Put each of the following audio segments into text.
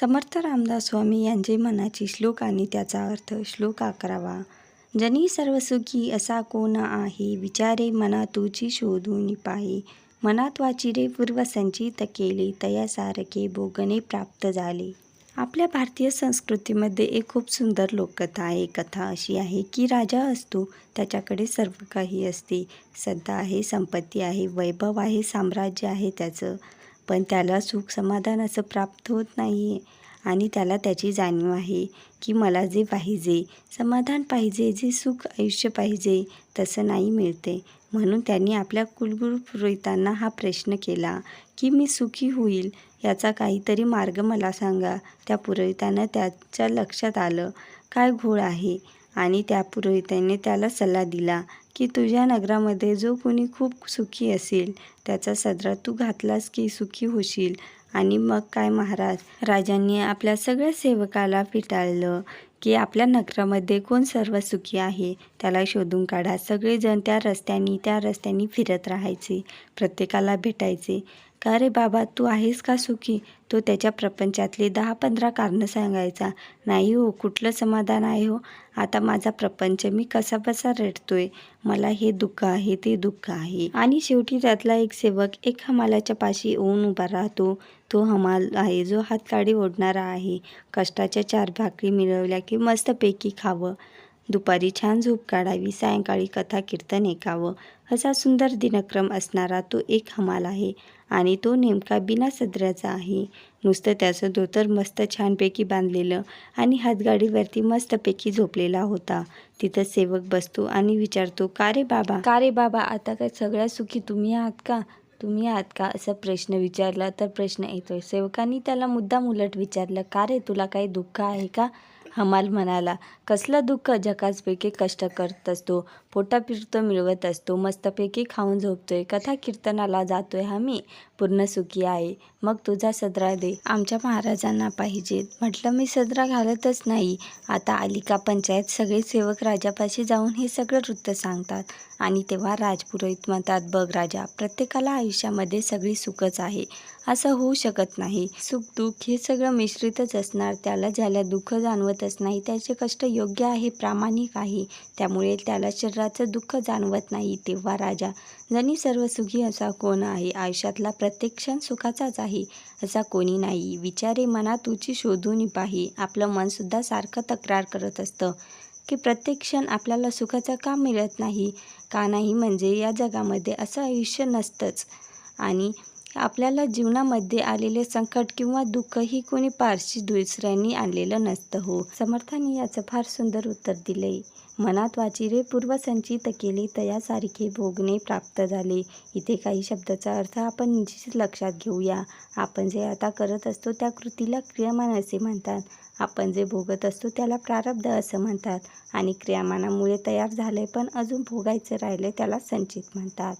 समर्थ रामदास स्वामी यांचे मनाची श्लोक आणि त्याचा अर्थ श्लोक अकरावा. जनी सर्वसुखी असा कोण आहे? विचारे मना तुझी शोधून पाहे. मनात वाचिरे पूर्वसंचित केले तया सारखे भोगणे प्राप्त झाले. आपल्या भारतीय संस्कृतीमध्ये एक खूप सुंदर लोककथा आहे. कथा अशी आहे की राजा असतो त्याच्याकडे सर्व काही असते. सत्ता आहे संपत्ती आहे वैभव आहे साम्राज्य आहे त्याचं. पण त्याला सुख समाधान असं प्राप्त होत नाही आहे आणि त्याला त्याची जाणीव आहे की मला जे पाहिजे समाधान पाहिजे जे सुख आयुष्य पाहिजे तसं नाही मिळते. म्हणून त्यांनी आपल्या कुलगुरू पुरोहितांना हा प्रश्न केला की मी सुखी होईल याचा काहीतरी मार्ग मला सांगा. त्या पुरोहितानं त्याच्या लक्षात आलं काय घोळ आहे? आणि त्या पुरोहिताने त्याला सल्ला दिला की तुझ्या नगरामध्ये जो कोणी खूप सुखी असेल त्याचा सदरा तू घातलास की सुखी होशील. आणि मग काय महाराज? राजांनी आपल्या सगळ्या सेवकाला फिटाळलं की आपल्या नगरामध्ये कोण सर्व सुखी आहे त्याला शोधून काढा. सगळेजण त्या रस्त्यानी त्या रस्त्यानी फिरत राहायचे प्रत्येकाला भेटायचे. का रे बाबा तू आहेस का सुखी? तो त्याच्या प्रपंचातली दहा पंधरा कारणं सांगायचा. नाही हो कुठलं समाधान आहे हो? आता माझा प्रपंच मी कसा बसा रडतोय? मला हे दुःख आहे ते दुःख आहे. आणि शेवटी त्यातला एक सेवक एक हमालाच्या पाशी येऊन उभा राहतो. तो हमाल आहे जो हातकाडी ओढणारा आहे. कष्टाच्या चार भाकरी मिळवल्या की मस्तपैकी खावं. दुपारी छान झोप काढावी सायंकाळी कथा कीर्तन ऐकावं. असा सुंदर दिनक्रम असणारा तो एक हमाल आहे. आणि तो नेमका बिना सदऱ्याचा आहे. नुसतं त्याचं धोतर मस्त छानपैकी बांधलेलं आणि हातगाडीवरती मस्तपैकी झोपलेला होता. तिथं सेवक बसतो आणि विचारतो का रे बाबा? का रे बाबा आता काय सगळ्या सुखी तुम्ही आहात का? तुम्ही आहात का? असा प्रश्न विचारला तर प्रश्न येतोय. सेवकांनी त्याला मुद्दाम उलट विचारलं का रे तुला काही दुःख आहे का? हमाल म्हणाला कसलं दुःख जकासपैकी कष्ट करत असतो पोटापिरतो मिळवत असतो मस्तपैकी खाऊन झोपतोय कथा कीर्तनाला जातोय आम्ही पूर्ण सुखी आहे. मग तुझा सदरा दे आमच्या महाराजांना पाहिजेत म्हटलं मी सदरा घालतच नाही. आता आली का पंचायत सगळे सेवक राजापाशी जाऊन हे सगळं वृत्त सांगतात. आणि तेव्हा राजपुरोहित म्हणतात बघ राजा प्रत्येकाला आयुष्यामध्ये सगळी सुखच आहे. असं होऊ शकत नाही. सुख दुःख हे सगळं मिश्रितच असणार. त्याला ज्याला दुःख जाणवत जाणवतच नाही. त्याचे कष्ट योग्य आहे प्रामाणिक आहे. त्यामुळे त्याला शरीराचं दुःख जाणवत नाही. तेव्हा राजा जणी सर्व सुखी असा कोण आहे? आयुष्यातला प्रत्येक क्षण सुखाचाच आहे असा कोणी नाही. विचारे मनात उची शोधून पाही. आपलं मनसुद्धा सारखं तक्रार करत असतं की प्रत्येक क्षण आपल्याला सुखाचं का मिळत नाही? का नाही म्हणजे या जगामध्ये असं आयुष्य नसतंच. आणि आपल्याला जीवनामध्ये आलेले संकट किंवा दुःख ही कोणी पारशी दुसऱ्यांनी आणलेलं नसतं हो. समर्थांनी याचं फार सुंदर उत्तर दिले. मनात वाचिरे पूर्वसंचित केले तयासारखे भोगणे प्राप्त झाले. इथे काही शब्दाचा अर्थ आपण निश्चित लक्षात घेऊया. आपण जे आता करत असतो त्या कृतीला क्रियमान असे म्हणतात. आपण जे भोगत असतो त्याला प्रारब्ध असं म्हणतात आणि क्रियामानामुळे तयार झाले पण अजून भोगायचं राहिले त्याला संचित म्हणतात.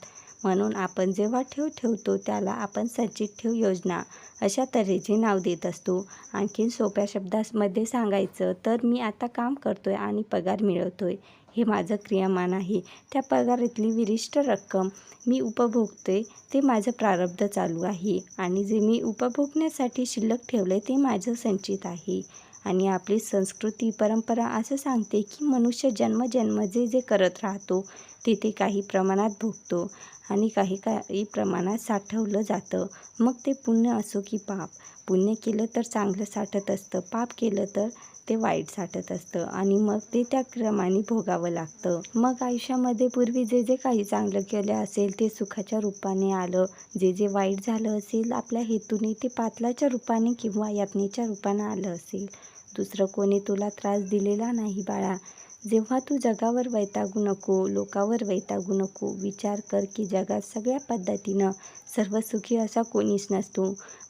म्हणून आपण जेव्हा ठेव ठेवतो त्याला आपण संचित ठेव योजना अशा तऱ्हेचे नाव देत असतो. आणखीन सोप्या शब्दांमध्ये सांगायचं तर मी आता काम करतो आहे आणि पगार मिळवतो आहे हे माझं क्रियामान आहे. त्या पगारातली विशिष्ट रक्कम मी उपभोगते ते माझं प्रारब्ध चालू आहे आणि जे मी उपभोगण्यासाठी शिल्लक ठेवलं ते माझं संचित आहे. आणि आपली संस्कृती परंपरा असं सांगते की मनुष्य जन्मजन्म जे जे करत राहतो ते ते काही प्रमाणात भोगतो. आणि काही काही प्रमाणात साठवलं जातं. मग ते पुण्य असो की पाप. पुण्य केलं तर चांगलं साठत असतं. पाप केलं तर ते वाईट साठत असतं. आणि मग ते त्या क्रमाने भोगावं लागतं. मग आयुष्यामध्ये पूर्वी जे जे काही चांगलं केलं असेल ते सुखाच्या रूपाने आलं. जे जे वाईट झालं असेल आपल्या हेतूने ते पातलाच्या रूपाने किंवा यातनेच्या रूपाने आलं असेल. दुसरं कोणी तुला त्रास दिलेला नाही बाळा. जेव्हा तू जगावर वैतागू नको लोकावर वैतागू नको विचार कर की जगात सगळ्या पद्धतीनं सर्व सुखी असा कोणीच नसतो.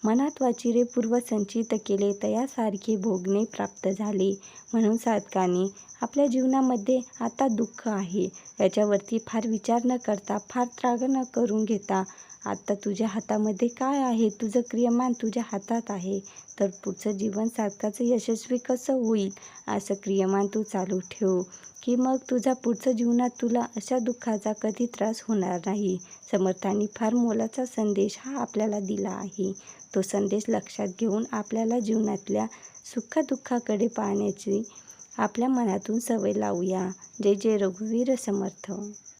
मनात वाचिरे पूर्वसंचित केले तयासारखे भोगणे प्राप्त झाले. म्हणून साधकाने आपल्या जीवनामध्ये आता दुःख आहे. याच्यावरती फार विचार न करता फार त्राग न करून घेता आत्ता तुझ्या हातामध्ये काय आहे? तुझं क्रियमान तुझ्या हातात आहे. तर पुढचं जीवन साधकाचं यशस्वी कसं होईल? असं क्रियमान तू चालू ठेव. की मग तुझा पुढचं जीवनात तुला अशा दुःखाचा कधी त्रास होणार नाही. समर्थांनी फार मोलाचा संदेश हा आपल्याला दिला आहे. तो संदेश लक्षात घेऊन आपल्याला जीवनातल्या सुखदुःखाकडे पाहण्याची आपल्या मनातून सवय लावूया. जय जय रघुवीर समर्थ.